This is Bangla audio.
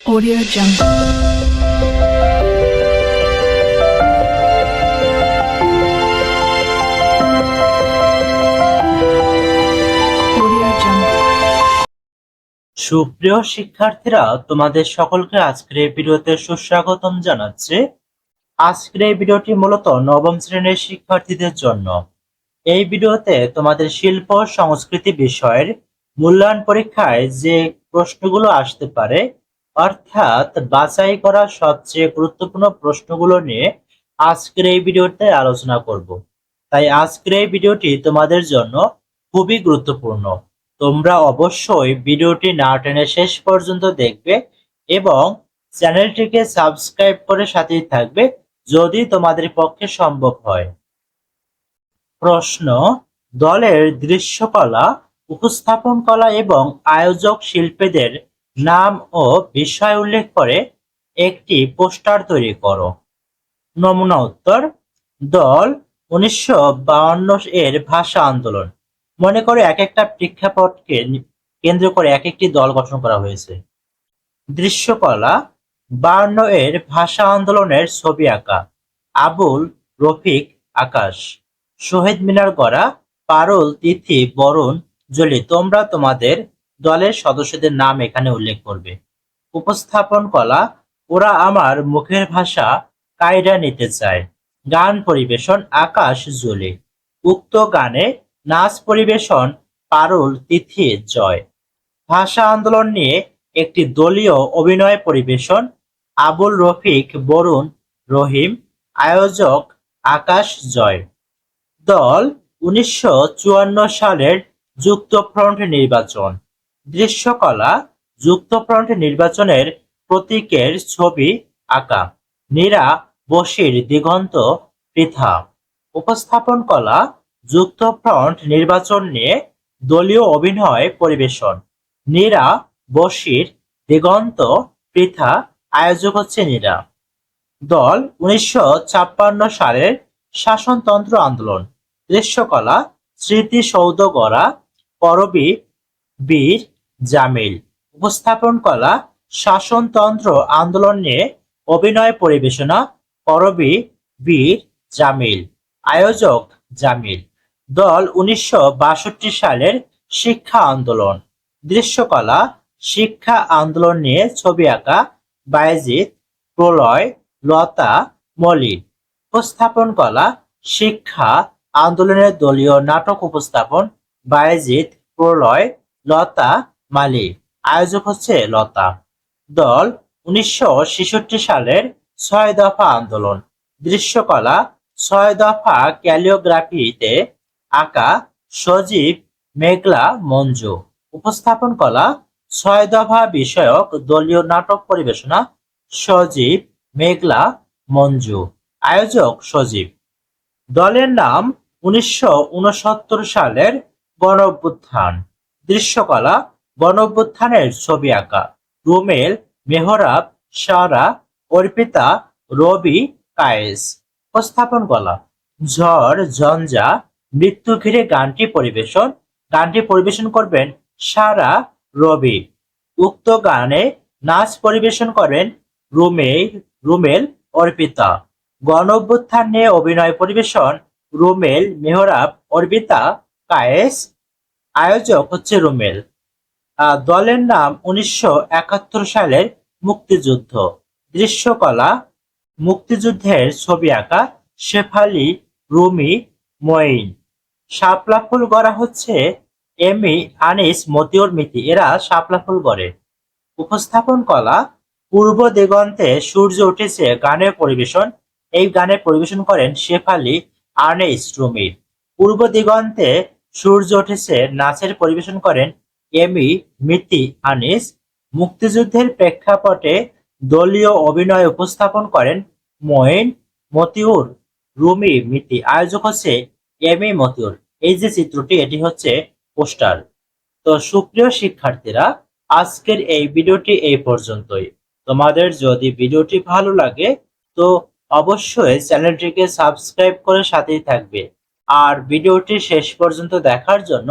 Audio Jungle. সুপ্রিয় শিক্ষার্থীরা, তোমাদের সকলকে আজকের এই ভিডিওতে সুস্বাগতম জানাচ্ছি। আজকের এই ভিডিওটি মূলত নবম শ্রেণির শিক্ষার্থীদের জন্য। এই ভিডিওতে তোমাদের শিল্প, সংস্কৃতি বিষয়ের মূল্যায়ন পরীক্ষায় যে প্রশ্নগুলো আসতে পারে অর্থাৎ বাছাই করা সবচেয়ে গুরুত্বপূর্ণ প্রশ্নগুলো নিয়ে আজকের এই ভিডিওতে আলোচনা করব। তাই আজকের এই ভিডিওটি তোমাদের জন্য খুবই গুরুত্বপূর্ণ। তোমরা অবশ্যই ভিডিওটি না টেনে শেষ পর্যন্ত দেখবে এবং চ্যানেলটিকে সাবস্ক্রাইব করে সাথেই থাকবে যদি তোমাদের পক্ষে সম্ভব হয়। প্রশ্ন, দলের দৃশ্যকলা, উপস্থাপন কলা এবং আয়োজক শিল্পীদের নাম ও বিষয় উল্লেখ করে একটি পোস্টার তৈরি করো। নমুনা উত্তর, দল উনিশশো এর ভাষা আন্দোলন। মনে করে এক একটা প্রেক্ষাপটকে কেন্দ্র করে এক একটি দল গঠন করা হয়েছে। দৃশ্যকলা বায়ান্ন এর ভাষা আন্দোলনের ছবি আঁকা। আবুল রফিক আকাশ। শহীদ মিনার গড়া, পারুল, তিথি, বরুণ, জলি, তোমরা তোমাদের দলের সদস্যদের নাম এখানে উল্লেখ করবে। উপস্থাপন কলা, ওরা আমার মুখের ভাষা কায়দা নিতে চায়। গান পরিবেশন, আকাশ জলি উক্ত গানে নাচ পরিবেশন, পারুল, তিথি, জয়। ভাষা আন্দোলন নিয়ে একটি দলীয় অভিনয় পরিবেশন, আবুল রফিক, বরুণ রহিম, আয়োজক আকাশ জয়। দল উনিশশো চুয়ান্ন সালের যুক্তফ্রন্ট নির্বাচন। দৃশ্যকলা যুক্তফ্রন্ট নির্বাচনের প্রতীকের ছবি আঁকা। নীরা বশির দিগন্ত পৃথা। উপস্থাপন কলা যুক্তফ্রন্ট নির্বাচন নিয়ে দলীয় অভিনয় পরিবেশন। নীরা বশির দিগন্ত পৃথা আয়োজক হচ্ছে নীরা। দল উনিশশো ছাপ্পান্ন সালের শাসনতন্ত্র আন্দোলন। দৃশ্যকলা স্মৃতিসৌধ গড়া করবি বীর জামিল। উপস্থাপন কলা শাসনতন্ত্র আন্দোলন নিয়ে অভিনয় পরিবেশনা করবি বীর জামিল, আয়োজক জামিল। দল উনিশশো বাষট্টি সালের শিক্ষা আন্দোলন। দৃশ্যকলা, শিক্ষা আন্দোলন নিয়ে ছবি আঁকা বায়েজিৎ, প্রলয়, লতা, মলিন। উপস্থাপন কলা শিক্ষা আন্দোলনের দলীয় নাটক উপস্থাপন বায়েজিৎ, প্রলয়, লতা মালি। আয়োজক হচ্ছে লতা। দল উনিশশো ছেষট্টি সালের ছয় দফা আন্দোলন। দৃশ্যকলা ছয় দফা ক্যালিওগ্রাফিতে আঁকা সজীব মেঘলা মঞ্জু। উপস্থাপন কলা ছয় দফা বিষয়ক দলীয় নাটক পরিবেশনা সজীব মেঘলা মঞ্জু। আয়োজক সজীব। দলের নাম উনিশশো উনসত্তর সালের গণ দৃশ্যকলা গণ অভ্যুত্থানের ছবি আঁকা। রুমেল, মেহরাব, সারা, অর্পিতা, রবি, কায়েস। উপস্থাপন কলা। ঝড়, ঝঞ্ঝা, মৃত্যু ঘিরে গানটি পরিবেশন। গানটি পরিবেশন করবেন সারা, রবি। উক্ত গানে নাচ পরিবেশন করেন রুমেল রুমেল, অর্পিতা। গণ অভ্যুত্থান নিয়ে অভিনয় পরিবেশন রুমেল, মেহরাব, অর্পিতা, কায়েস। আয়োজক হচ্ছে রুমেল। দলের নাম উনিশশো একাত্তর সালের মুক্তিযুদ্ধ। দৃশ্যকলা, মুক্তিযুদ্ধের ছবি আঁকা শেফালি রুমি মঈন। শাপলা ফুল গড়া হচ্ছে এমি আনিস মতিউর মিতি। এরা শাপলা ফুল গড়ে। উপস্থাপন কলা, পূর্ব দিগন্তে সূর্য উঠেছে গানের পরিবেশন। এই গানের পরিবেশন করেন শেফালি আর্নেস রুমির পূর্ব দিগন্তে সূর্য উঠেছে নাচের পরিবেশন করেন এমি, মিতি, আনিস মুক্তিযুদ্ধের প্রেক্ষাপটে দলীয় অভিনয় উপস্থাপন করেন মঈন মতিউর, রুমি মিতি, আয়োজক হচ্ছে এম এ মতিউর। এই যে চিত্রটি, এটি হচ্ছে পোস্টার। তো সুপ্রিয় শিক্ষার্থীরা, আজকের এই ভিডিওটি এই পর্যন্তই। তোমাদের যদি ভিডিওটি ভালো লাগে, তো অবশ্যই চ্যানেলটিকে সাবস্ক্রাইব করে সাথেই থাকবে। আর ভিডিওটি শেষ পর্যন্ত দেখার জন্য